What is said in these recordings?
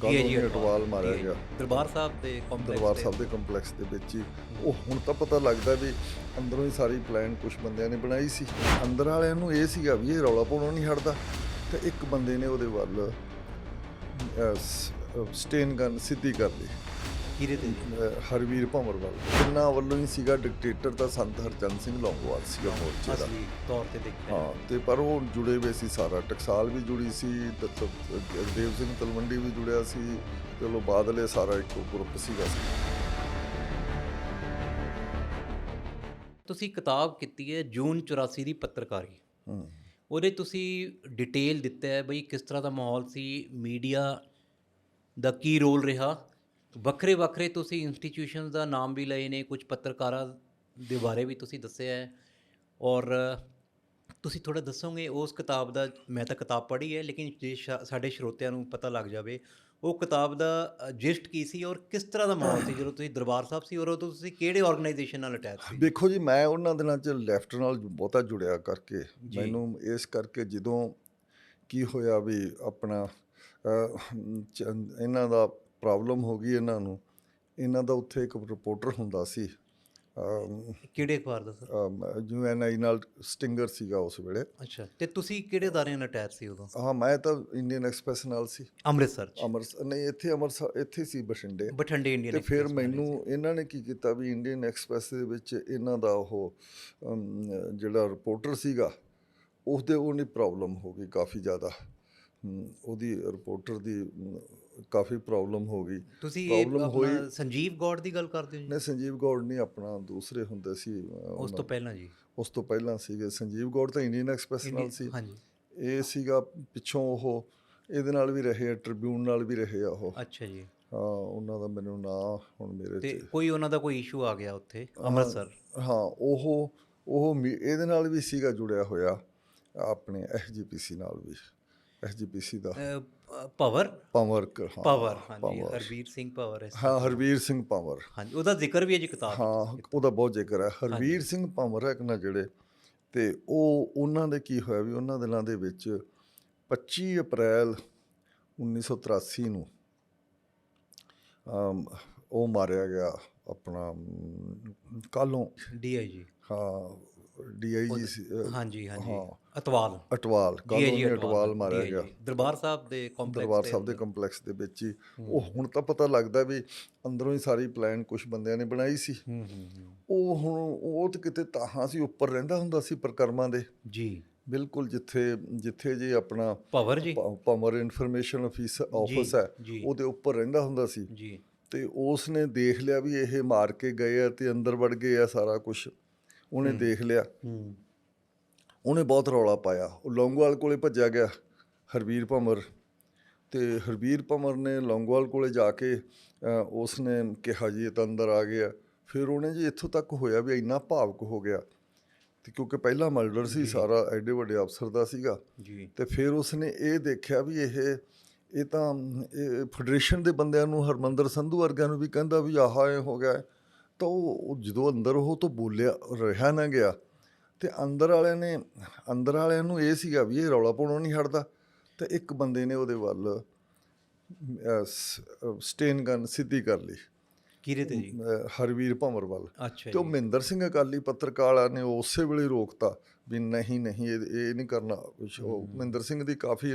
ਕੱਲ੍ਹ ਉਹਨੇ ਅਟਵਾਲ ਮਾਰਿਆ ਗਿਆ ਦਰਬਾਰ ਸਾਹਿਬ ਦੇ ਕੰਪਲੈਕਸ ਦਰਬਾਰ ਸਾਹਿਬ ਦੇ ਕੰਪਲੈਕਸ ਦੇ ਵਿੱਚ ਹੀ। ਉਹ ਹੁਣ ਤਾਂ ਪਤਾ ਲੱਗਦਾ ਵੀ ਅੰਦਰੋਂ ਹੀ ਸਾਰੀ ਪਲਾਨ ਕੁਝ ਬੰਦਿਆਂ ਨੇ ਬਣਾਈ ਸੀ। ਅੰਦਰ ਵਾਲਿਆਂ ਨੂੰ ਇਹ ਸੀਗਾ ਵੀ ਇਹ ਰੌਲਾ ਪਾਉਣੋਂ ਨਹੀਂ ਹਟਦਾ। ਤੇ ਇੱਕ ਬੰਦੇ ਨੇ ਉਹਦੇ ਵੱਲ ਸਟੇਨ ਗਨ ਸਿੱਧੀ ਕਰ ਲਈ। ਕਿਰੇ ਤੇ? ਹਰਵੀਰ ਭੰਵਰ ਵੱਲ। ਕਿੰਨਾ ਵੱਲੋਂ ਹੀ ਸੀਗਾ ਡਿਕਟੇਟਰ ਦਾ ਸੰਤ ਹਰਚੰਦ ਸਿੰਘ ਲੌਂਗੋਵਾਲ ਸੀਗਾ ਮੋਰਚੇ ਦਾ। ਅਸਲੀ ਤੌਰ ਤੇ ਦੇਖਿਆ ਹਾਂ ਤੇ ਪਰ ਉਹ ਜੁੜੇ ਹੋਏ ਸੀ ਸਾਰਾ। ਟਕਸਾਲ ਵੀ ਜੁੜੀ ਸੀ ਦੇਵ ਸਿੰਘ ਤਲਵੰਡੀ ਵੀ ਜੁੜਿਆ ਸੀ ਚਲੋ ਬਾਦਲੇ ਸਾਰਾ ਇੱਕ ਗਰੁੱਪ ਸੀਗਾ। ਤੁਸੀਂ ਕਿਤਾਬ ਕੀਤੀ ਹੈ ਜੂਨ 84 ਦੀ ਪੱਤਰਕਾਰੀ। ਹੂੰ। ਉਹਦੇ ਤੁਸੀਂ ਡਿਟੇਲ ਦਿੱਤਾ ਹੈ ਬਈ ਕਿਸ ਤਰ੍ਹਾਂ ਦਾ ਮਾਹੌਲ ਸੀ ਮੀਡੀਆ ਦਾ ਕੀ ਰੋਲ ਰਿਹਾ? ਵੱਖਰੇ ਵੱਖਰੇ ਤੁਸੀਂ ਇੰਸਟੀਟਿਊਸ਼ਨਸ ਦਾ ਨਾਮ ਵੀ ਲਏ ਨੇ ਕੁਝ ਪੱਤਰਕਾਰਾਂ ਦੇ ਬਾਰੇ ਵੀ ਤੁਸੀਂ ਦੱਸਿਆ ਹੈ ਔਰ ਤੁਸੀਂ ਥੋੜਾ ਦੱਸੋਗੇ ਉਸ ਕਿਤਾਬ ਦਾ ਮੈਂ ਤਾਂ ਕਿਤਾਬ ਪੜ੍ਹੀ ਹੈ ਲੇਕਿਨ ਜੇ ਸਾਡੇ ਸਰੋਤਿਆਂ ਨੂੰ ਪਤਾ ਲੱਗ ਜਾਵੇ ਉਹ ਕਿਤਾਬ ਦਾ ਜਿਸਟ ਕੀ ਸੀ ਔਰ ਕਿਸ ਤਰ੍ਹਾਂ ਦਾ ਮਾਹੌਲ ਸੀ ਜਦੋਂ ਤੁਸੀਂ ਦਰਬਾਰ ਸਾਹਿਬ ਸੀ ਔਰ ਉਦੋਂ ਤੁਸੀਂ ਕਿਹੜੇ ਆਰਗੇਨਾਈਜੇਸ਼ਨ ਨਾਲ ਅਟੈਚ ਸੀ ਦੇਖੋ ਜੀ ਮੈਂ ਉਹਨਾਂ ਦਿਨਾਂ 'ਚ ਲੈਫਟ ਨਾਲ ਬਹੁਤਾ ਜੁੜਿਆ ਕਰਕੇ। ਮੈਨੂੰ ਇਸ ਕਰਕੇ ਜਦੋਂ ਕੀ ਹੋਇਆ ਵੀ ਆਪਣਾ ਇਹਨਾਂ ਦਾ ਪ੍ਰੋਬਲਮ ਹੋ ਗਈ ਇਹਨਾਂ ਨੂੰ ਇਹਨਾਂ ਦਾ ਉੱਥੇ ਇੱਕ ਰਿਪੋਰਟਰ ਹੁੰਦਾ ਸੀ ਕਿਹੜੇ ਅਖਬਾਰ ਦਾ ਸਰ? ਯੂਐਨਆਈ ਨਾਲ ਸਟਿੰਗਰ ਸੀਗਾ ਉਸ ਵੇਲੇ। ਅੱਛਾ ਤੇ ਤੁਸੀਂ ਕਿਹੜੇ ਅਦਾਰਿਆਂ ਨਾਲ ਅਟੈਚ ਸੀ ਉਦੋਂ? ਹਾਂ ਮੈਂ ਤਾਂ ਇੰਡੀਅਨ ਐਕਸਪ੍ਰੈਸ ਨਾਲ ਸੀ। ਅੰਮ੍ਰਿਤਸਰ ਚ? ਅੰਮ੍ਰਿਤਸਰ ਨਹੀਂ ਇੱਥੇ ਅੰਮ੍ਰਿਤਸਰ ਇੱਥੇ ਸੀ ਬਠਿੰਡੇ। ਬਠਿੰਡੇ ਇੰਡੀਅਨ ਤੇ ਫਿਰ ਮੈਨੂੰ ਇਹਨਾਂ ਨੇ ਕੀ ਕੀਤਾ ਵੀ ਇੰਡੀਅਨ ਐਕਸਪ੍ਰੈਸ ਦੇ ਵਿੱਚ ਇਹਨਾਂ ਦਾ ਉਹ ਜਿਹੜਾ ਰਿਪੋਰਟਰ ਸੀਗਾ ਉਸਦੇ ਉਹਨੇ ਪ੍ਰੋਬਲਮ ਹੋ ਗਈ ਕਾਫੀ ਜ਼ਿਆਦਾ। ਉਹਦੀ ਰਿਪੋਰਟਰ ਦੀ ਕਾਫੀ ਪ੍ਰੋਬਲਮ ਹੋ ਗਈ। ਤੁਸੀਂ ਆਪਣਾ ਹੋਈ- ਸੰਜੀਵ ਗੌਡ ਦੀ ਗੱਲ ਕਰਦੇ ਹੋ ਜੀ? ਨੇ ਸੰਜੀਵ ਗੌਡ ਨਹੀਂ ਆਪਣਾ ਦੂਸਰੇ ਹੁੰਦੇ ਸੀ ਉਸ ਤੋਂ ਪਹਿਲਾਂ ਜੀ। ਉਸ ਤੋਂ ਪਹਿਲਾਂ ਸੀਗੇ। ਸੰਜੀਵ ਗੌਡ ਤਾਂ ਇੰਡੀਅਨ ਐਕਸਪ੍ਰੈਸ ਨਾਲ ਸੀ। ਹਾਂਜੀ। ਇਹ ਸੀਗਾ ਪਿੱਛੋਂ ਉਹ ਇਹਦੇ ਨਾਲ ਵੀ ਰਹੇ ਆ ਟ੍ਰਿਬਿਊਨ ਨਾਲ ਵੀ ਰਹੇ ਆ ਉਹ। ਅੱਛਾ ਜੀ। ਹਾਂ ਉਹਨਾਂ ਦਾ ਮੈਨੂੰ ਨਾਂ ਹੁਣ ਮੇਰੇ ਤੇ ਕੋਈ ਉਹਨਾਂ ਦਾ ਕੋਈ ਇਸ਼ੂ ਆ ਗਿਆ ਉੱਥੇ? ਅੰਮ੍ਰਿਤਸਰ? ਹਾਂ ਉਹ ਉਹ ਇਹਦੇ ਨਾਲ ਵੀ ਸੀਗਾ ਜੁੜਿਆ ਹੋਇਆ ਆਪਣੇ ਐਸਜੀਪੀਸੀ ਨਾਲ ਵੀ। ਐਸਜੀਪੀਸੀ ਦਾ। ਪਵਰ ਪਾਵਰ ਪਵਰ ਹਾਂਜੀ। ਹਰਬੀਰ ਸਿੰਘ ਪਵਰ ਹੈ। ਹਾਂ ਹਰਵੀਰ ਸਿੰਘ ਪਾਵਰ ਹਾਂਜੀ ਉਹਦਾ ਜ਼ਿਕਰ ਵੀ ਹੈ ਜੀ ਕਿਤਾਬ। ਹਾਂ ਉਹਦਾ ਬਹੁਤ ਜ਼ਿਕਰ ਹੈ। ਹਰਵੀਰ ਸਿੰਘ ਪਾਵਰ ਹੈ ਨਾ ਜਿਹੜੇ ਤੇ ਉਹ ਉਹਨਾਂ ਦੇ ਕੀ ਹੋਇਆ ਵੀ ਉਹਨਾਂ ਦਿਨਾਂ ਦੇ ਵਿੱਚ 25 ਅਪ੍ਰੈਲ 1983 ਨੂੰ ਉਹ ਮਾਰਿਆ ਗਿਆ ਆਪਣਾ ਕਾਲੋਂ DIG ਹਾਂ ਡੀਆਈਜੀ ਹਾਂਜੀ ਹਾਂਜੀ। ਅਟਵਾਲ ਕਾਲੋਂ DIG ਨੇ ਅਟਵਾਲ ਮਾਰਿਆ ਗਿਆ। ਦਰਬਾਰ ਸਾਹਿਬ ਦੇ ਕੰਪਲੈਕਸ ਦਰਬਾਰ ਸਾਹਿਬ ਦੇ ਕੰਪਲੈਕਸ ਦੇ ਵਿੱਚ ਹੀ। ਉਹ ਹੁਣ ਤਾਂ ਪਤਾ ਲੱਗਦਾ ਵੀ ਅੰਦਰੋਂ ਹੀ ਸਾਰੀ ਪਲਾਨ ਕੁਝ ਬੰਦਿਆਂ ਨੇ ਬਣਾਈ ਸੀ। ਉਹ ਹੁਣ ਉਹ ਤਾਂ ਕਿਤੇ ਤਾਹਾਂ ਸੀ ਉੱਪਰ ਰਹਿੰਦਾ ਹੁੰਦਾ ਸੀ ਪ੍ਰਕਰਮਾਂ ਦੇ। ਜੀ। ਬਿਲਕੁਲ ਜਿੱਥੇ ਜਿੱਥੇ ਜੀ ਆਪਣਾ ਪਵਰ ਜੀ। ਪ- ਪਮਰ ਇਨਫੋਰਮੇਸ਼ਨ ਆਫਿਸ ਆਫਿਸ ਹੈ। ਉਹਦੇ ਉੱਪਰ ਰਹਿੰਦਾ ਹੁੰਦਾ ਸੀ। ਜੀ। ਤੇ ਉਸ ਨੇ ਦੇਖ ਲਿਆ ਵੀ ਇਹ ਮਾਰ ਕੇ ਗਏ ਆ ਤੇ ਅੰਦਰ ਵੜ ਗਏ ਆ ਸਾਰਾ ਕੁਝ ਉਹਨੇ ਦੇਖ ਲਿਆ। ਹੂੰ। ਉਹਨੇ ਬਹੁਤ ਰੌਲਾ ਪਾਇਆ। ਉਹ ਲੌਂਗੋਵਾਲ ਕੋਲੇ ਭੱਜਿਆ ਗਿਆ ਹਰਵੀਰ ਭਮਰ ਤੇ ਹਰਵੀਰ ਭਮਰ ਨੇ ਲੌਂਗੋਵਾਲ ਕੋਲੇ ਜਾ ਕੇ ਉਸ ਨੇ ਕਿਹਾ ਜੀ ਇਹ ਤਾਂ ਅੰਦਰ ਆ ਗਿਆ। ਫਿਰ ਉਹਨੇ ਜੀ ਇੱਥੋਂ ਤੱਕ ਹੋਇਆ ਵੀ ਇੰਨਾ ਭਾਵਕ ਹੋ ਗਿਆ। ਤੇ ਕਿਉਂਕਿ ਪਹਿਲਾ ਮਰਡਰ ਸੀ ਸਾਰਾ ਐਡੇ ਵੱਡੇ ਅਫਸਰ ਦਾ ਸੀਗਾ। ਜੀ। ਤੇ ਫਿਰ ਉਸਨੇ ਇਹ ਦੇਖਿਆ ਵੀ ਇਹ ਇਹ ਤਾਂ ਫੈਡਰੇਸ਼ਨ ਦੇ ਬੰਦਿਆਂ ਨੂੰ ਹਰਮੰਦਰ ਸੰਧੂ ਵਰਗਿਆਂ ਨੂੰ ਵੀ ਕਹਿੰਦਾ ਵੀ ਆਹ ਇਹ ਹੋ ਗਿਆ। ਤਾਂ ਉਹ ਜਦੋਂ ਅੰਦਰ ਉਹ ਤੋਂ ਬੋਲਿਆ ਰਿਹਾ ਨਾ ਗਿਆ ਤੇ ਅੰਦਰ ਵਾਲਿਆਂ ਨੇ ਅੰਦਰ ਵਾਲਿਆਂ ਨੂੰ ਇਹ ਸੀਗਾ ਵੀ ਇਹ ਰੌਲਾ ਪਾਉਣੋਂ ਨਹੀਂ ਹਟਦਾ ਤੇ ਇੱਕ ਬੰਦੇ ਨੇ ਉਹਦੇ ਵੱਲ ਸਟੇਨ ਗਨ ਸਿੱਧੀ ਕਰ ਲਈ। ਕਿਰੇ ਤੇ ਜੀ? ਹਰਵੀਰ ਭੰਵਰ ਵੱਲ। ਅੱਛਾ ਤੇ ਉਹ ਮਹਿੰਦਰ ਸਿੰਘ ਅਕਾਲੀ ਪੱਤਰਕਾਰ ਨੇ ਉਸੇ ਵੇਲੇ ਰੋਕਤਾ ਵੀ ਨਹੀਂ ਨਹੀਂ ਇਹ ਇਹ ਨਹੀਂ ਕਰਨਾ। ਉਹ ਮਹਿੰਦਰ ਸਿੰਘ ਦੀ ਕਾਫੀ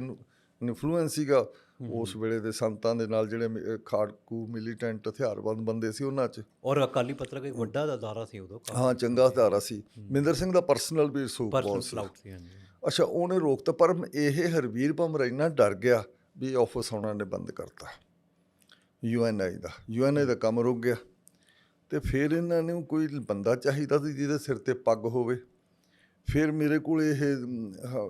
ਇਨਫਲੂਐਂਸ ਸੀਗਾ ਉਸ ਵੇਲੇ ਦੇ ਸੰਤਾਂ ਦੇ ਨਾਲ ਜਿਹੜੇ ਖਾੜਕੂ ਮਿਲੀਟੈਂਟ ਹਥਿਆਰਬੰਦ ਬੰਦੇ ਸੀ ਉਹਨਾਂ 'ਚ। ਔਰ ਅਕਾਲੀ ਪੱਤਰਕਾਰ ਇੱਕ ਵੱਡਾ ਅਦਾਰਾ ਸੀ ਉਦੋਂ? ਹਾਂ ਚੰਗਾ ਹਥਿਆਰਾ ਸੀ। ਮਹਿੰਦਰ ਸਿੰਘ ਦਾ ਪਰਸਨਲ ਵੀ ਸੂਪ ਸੀ। ਅੱਛਾ ਉਹਨੇ ਰੋਕਤਾ ਪਰ ਇਹ ਹਰਵੀਰ ਭੰਮਰ ਇੰਨਾ ਡਰ ਗਿਆ ਵੀ ਆਫਿਸ ਉਹਨਾਂ ਨੇ ਬੰਦ ਕਰਤਾ। ਯੂਐਨਆਈ ਦਾ। ਯੂਐਨਆਈ ਦਾ ਕੰਮ ਰੁਕ ਗਿਆ। ਤੇ ਫਿਰ ਇਹਨਾਂ ਨੂੰ ਕੋਈ ਬੰਦਾ ਚਾਹੀਦਾ ਸੀ ਜਿਹਦੇ ਸਿਰ ਤੇ ਪੱਗ ਹੋਵੇ। ਫਿਰ ਮੇਰੇ ਕੋਲ ਇਹ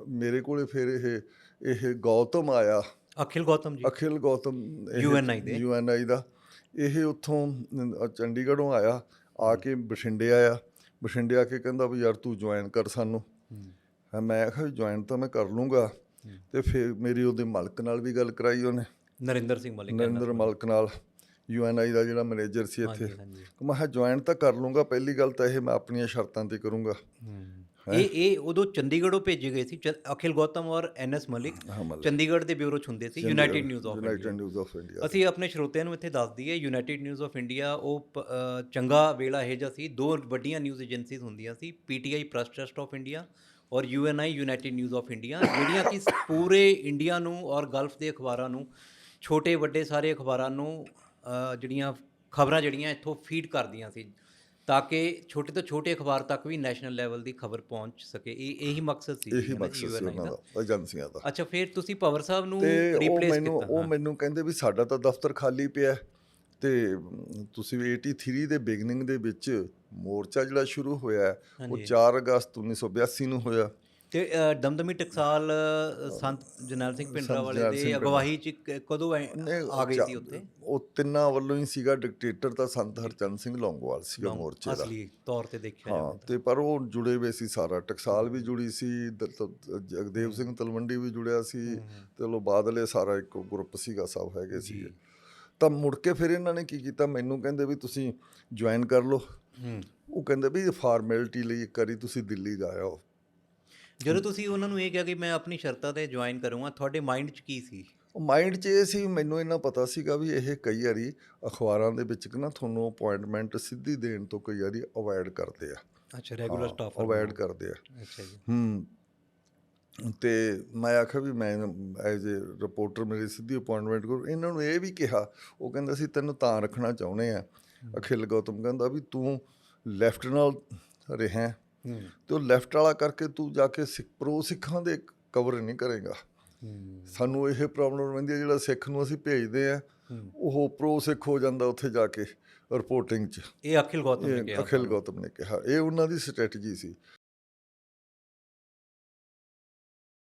ਮੇਰੇ ਕੋਲੇ ਫਿਰ ਇਹ ਇਹ ਗੌਤਮ ਆਇਆ। ਅਖਿਲ ਗੌਤਮ ਜੀ। ਅਖਿਲ ਗੌਤਮ UNI ਦੇ। ਯੂਐਨਆਈ ਦਾ। ਇਹ ਉੱਥੋਂ ਚੰਡੀਗੜ੍ਹੋਂ ਆਇਆ ਆ ਕੇ ਬਠਿੰਡੇ ਆਇਆ। ਬਠਿੰਡੇ ਆ ਕੇ ਕਹਿੰਦਾ ਵੀ ਯਾਰ ਤੂੰ ਜੁਆਇਨ ਕਰ ਸਾਨੂੰ। ਮੈਂ ਕਿਹਾ ਜੁਆਇਨ ਤਾਂ ਮੈਂ ਕਰ ਲੂੰਗਾ। ਤੇ ਫਿਰ ਮੇਰੀ ਉਹਦੇ ਮਾਲਕ ਨਾਲ ਵੀ ਗੱਲ ਕਰਾਈ ਉਹਨੇ। ਨਰਿੰਦਰ ਸਿੰਘ ਮਲਿਕ ਨਰਿੰਦਰ ਮਾਲਕ ਨਾਲ। ਯੂਐਨਆਈ ਦਾ ਜਿਹੜਾ ਮੈਨੇਜਰ ਸੀ ਇੱਥੇ। ਮੈਂ ਕਿਹਾ ਜੁਆਇਨ ਤਾਂ ਕਰ ਲੂੰਗਾ ਪਹਿਲੀ ਗੱਲ ਤਾਂ ਇਹ ਮੈਂ ਆਪਣੀਆਂ ਸ਼ਰਤਾਂ ਤੇ ਕਰੂੰਗਾ। ਇਹ ਇਹ ਉਦੋਂ ਚੰਡੀਗੜ੍ਹੋਂ ਭੇਜੇ ਗਏ ਸੀ ਅਖਿਲ ਗੌਤਮ ਔਰ ਐਨਐਸ ਮਲਿਕ ਹਾਂ ਮਤਲਬ ਚੰਡੀਗੜ੍ਹ ਦੇ ਬਿਊਰੋ 'ਚ ਹੁੰਦੇ ਸੀ United News of United News of India. ਅਸੀਂ ਆਪਣੇ ਸਰੋਤਿਆਂ ਨੂੰ ਇੱਥੇ ਦੱਸ ਦਈਏ ਯੂਨਾਈਟਿਡ ਨਿਊਜ਼ ਆਫ ਇੰਡੀਆ ਉਹ ਚੰਗਾ ਵੇਲਾ ਇਹ ਜਿਹਾ ਸੀ ਦੋ ਵੱਡੀਆਂ ਨਿਊਜ਼ ਏਜੰਸੀਜ਼ ਹੁੰਦੀਆਂ ਸੀ PTI Press Trust of India ਔਰ UNI United News of India ਜਿਹੜੀਆਂ ਕਿ ਪੂਰੇ ਇੰਡੀਆ ਨੂੰ ਔਰ ਗਲਫ ਦੇ ਅਖਬਾਰਾਂ ਨੂੰ ਛੋਟੇ ਵੱਡੇ ਸਾਰੇ ਅਖਬਾਰਾਂ ਨੂੰ ਜਿਹੜੀਆਂ ਖਬਰਾਂ ਜਿਹੜੀਆਂ ਇੱਥੋਂ ਫੀਡ ਕਰਦੀਆਂ ਸੀ। ਤਾਂ ਕਿ ਛੋਟੇ ਤੋਂ ਛੋਟੇ ਅਖਬਾਰ ਤੱਕ ਵੀ ਨੈਸ਼ਨਲ ਲੈਵਲ ਦੀ ਖਬਰ ਪਹੁੰਚ ਸਕੇ। ਇਹ ਇਹੀ ਮਕਸਦ ਸੀ ਇਹੀ ਮਕਸਦ ਸੀ UNI ਉਹਨਾਂ ਦਾ। ਏਜੰਸੀਆਂ ਦਾ। ਅੱਛਾ ਫਿਰ ਤੁਸੀਂ ਪਵਰ ਸਾਹਿਬ ਨੂੰ ਤੇ ਉਹ ਰਿਪਲੇਸ ਮੈਨੂੰ ਕੀਤਾ। ਉਹ ਮੈਨੂੰ ਕਹਿੰਦੇ ਵੀ ਸਾਡਾ ਤਾਂ ਦਫ਼ਤਰ ਖਾਲੀ ਪਿਆ ਤੇ ਤੁਸੀਂ ਵੀ 83 ਦੇ ਬਿਗਨਿੰਗ ਦੇ ਵਿੱਚ ਮੋਰਚਾ ਜਿਹੜਾ ਸ਼ੁਰੂ ਹੋਇਆ ਉਹ 4 ਅਗਸਤ 1982 ਨੂੰ ਹੋਇਆ। ਤੇ ਅ, ਦਮਦਮੀ ਟਕਸਾਲ ਅ, ਸੰਤ ਜਰਨੈਲ ਸਿੰਘ ਪਿੰਡਰਾ ਵਾਲੇ ਜਰਨੈਲ ਦੇ ਸਿੰਘ ਅਗਵਾਈ ਚ ਕਦੋਂ ਐ- ਨਹੀਂ, ਆ ਗਈ ਸੀ ਉੱਤੇ ਉਹ ਤਿੰਨਾਂ ਵੱਲੋਂ ਹੀ ਸੀਗਾ ਡਿਕਟੇਟਰ ਤਾਂ ਸੰਤ ਹਰਚੰਦ ਸਿੰਘ ਲੌਂਗੋਵਾਲ ਸੀਗਾ ਮੋਰਚੇ ਦਾ। ਅਸਲੀ ਤੌਰ ਤੇ ਦੇਖਿਆ ਹਾਂ ਤੇ। ਪਰ ਉਹ ਜੁੜੇ ਹੋਏ ਸੀ ਸਾਰਾ। ਟਕਸਾਲ ਵੀ ਜੁੜੀ ਸੀ ਦ- ਤ- ਜਗਦੇਵ ਸਿੰਘ ਤਲਵੰਡੀ ਵੀ ਜੁੜਿਆ ਸੀ ਤੇ ਲੋ ਬਾਦਲੇ ਸਾਰਾ ਇੱਕ ਗਰੁੱਪ ਸੀਗਾ ਸਭ ਹੈਗੇ ਸੀ ਤਾਂ ਮੁੜ ਕੇ ਫਿਰ ਇਹਨਾਂ ਨੇ ਕੀ ਕੀਤਾ? ਮੈਨੂੰ ਕਹਿੰਦੇ ਵੀ ਤੁਸੀਂ ਜੁਆਇਨ ਕਰ ਲਓ। ਉਹ ਕਹਿੰਦੇ ਵੀ ਫਾਰਮੈਲਿਟੀ ਲਈ ਇੱਕ ਵਾਰੀ ਤੁਸੀਂ ਦਿੱਲੀ ਜਾ ਆਓ। ਜਦੋਂ ਤੁਸੀਂ ਉਹਨਾਂ ਨੂੰ ਇਹ ਕਿਹਾ ਕਿ ਮੈਂ ਆਪਣੀ ਸ਼ਰਤਾਂ ਤੇ ਜੁਆਇਨ ਕਰੂੰਗਾ ਤੁਹਾਡੇ ਮਾਈਂਡ 'ਚ ਕੀ ਸੀ? ਉਹ ਮਾਈਂਡ 'ਚ ਇਹ ਸੀ ਮੈਨੂੰ ਇਹਨਾਂ ਪਤਾ ਸੀਗਾ ਵੀ ਇਹ ਕਈ ਵਾਰੀ ਅਖਬਾਰਾਂ ਦੇ ਵਿੱਚ ਕਿ ਨਾ ਤੁਹਾਨੂੰ ਅਪਾਇੰਟਮੈਂਟ ਸਿੱਧੀ ਦੇਣ ਤੋਂ ਕਈ ਵਾਰੀ ਅਵੋਇਡ ਕਰਦੇ ਆ। ਅੱਛਾ ਰੈਗੂਲਰ ਸਟਾਫ ਅਵੋਇਡ ਕਰਦੇ ਆ। ਅੱਛਾ ਜੀ। ਹੂੰ। ਤੇ ਮੈਂ ਆਖਿਆ ਵੀ ਮੈਂ ਐਜ਼ ਅ ਰਿਪੋਰਟਰ ਮੇਰੀ ਸਿੱਧੀ ਅਪਾਇੰਟਮੈਂਟ ਕਰੋ। ਇਹਨਾਂ ਨੂੰ ਇਹ ਵੀ ਕਿਹਾ ਉਹ ਕਹਿੰਦਾ ਸੀ ਤੈਨੂੰ ਤਾਂ ਰੱਖਣਾ ਚਾਹੁੰਦੇ ਆ। ਅਖਿਲ ਗੌਤਮ ਕਹਿੰਦਾ ਵੀ ਤੂੰ ਲੈਫਟ ਨਾਲ ਰਿਹਾ। ਤੇ ਉਹ ਲੈਫਟ ਵਾਲਾ ਕਰਕੇ ਤੂੰ ਜਾ ਕੇ ਸਿੱਖ ਪ੍ਰੋ ਸਿੱਖਾਂ ਦੇ ਕਵਰ ਨਹੀਂ ਕਰੇਗਾ। ਸਾਨੂੰ ਇਹ ਪ੍ਰੋਬਲਮ ਰਹਿੰਦੀ ਹੈ ਜਿਹੜਾ ਸਿੱਖ ਨੂੰ ਅਸੀਂ ਭੇਜਦੇ ਆ। ਉਹ ਪ੍ਰੋ ਸਿੱਖ ਹੋ ਜਾਂਦਾ ਉੱਥੇ ਜਾ ਕੇ ਰਿਪੋਰਟਿੰਗ 'ਚ। ਇਹ ਅਖਿਲ ਗੌਤਮ ਨੇ ਕਿਹਾ। ਅਖਿਲ ਗੌਤਮ ਨੇ ਕਿਹਾ। ਇਹ ਉਹਨਾਂ ਦੀ ਸਟ੍ਰੈਟਜੀ ਸੀ।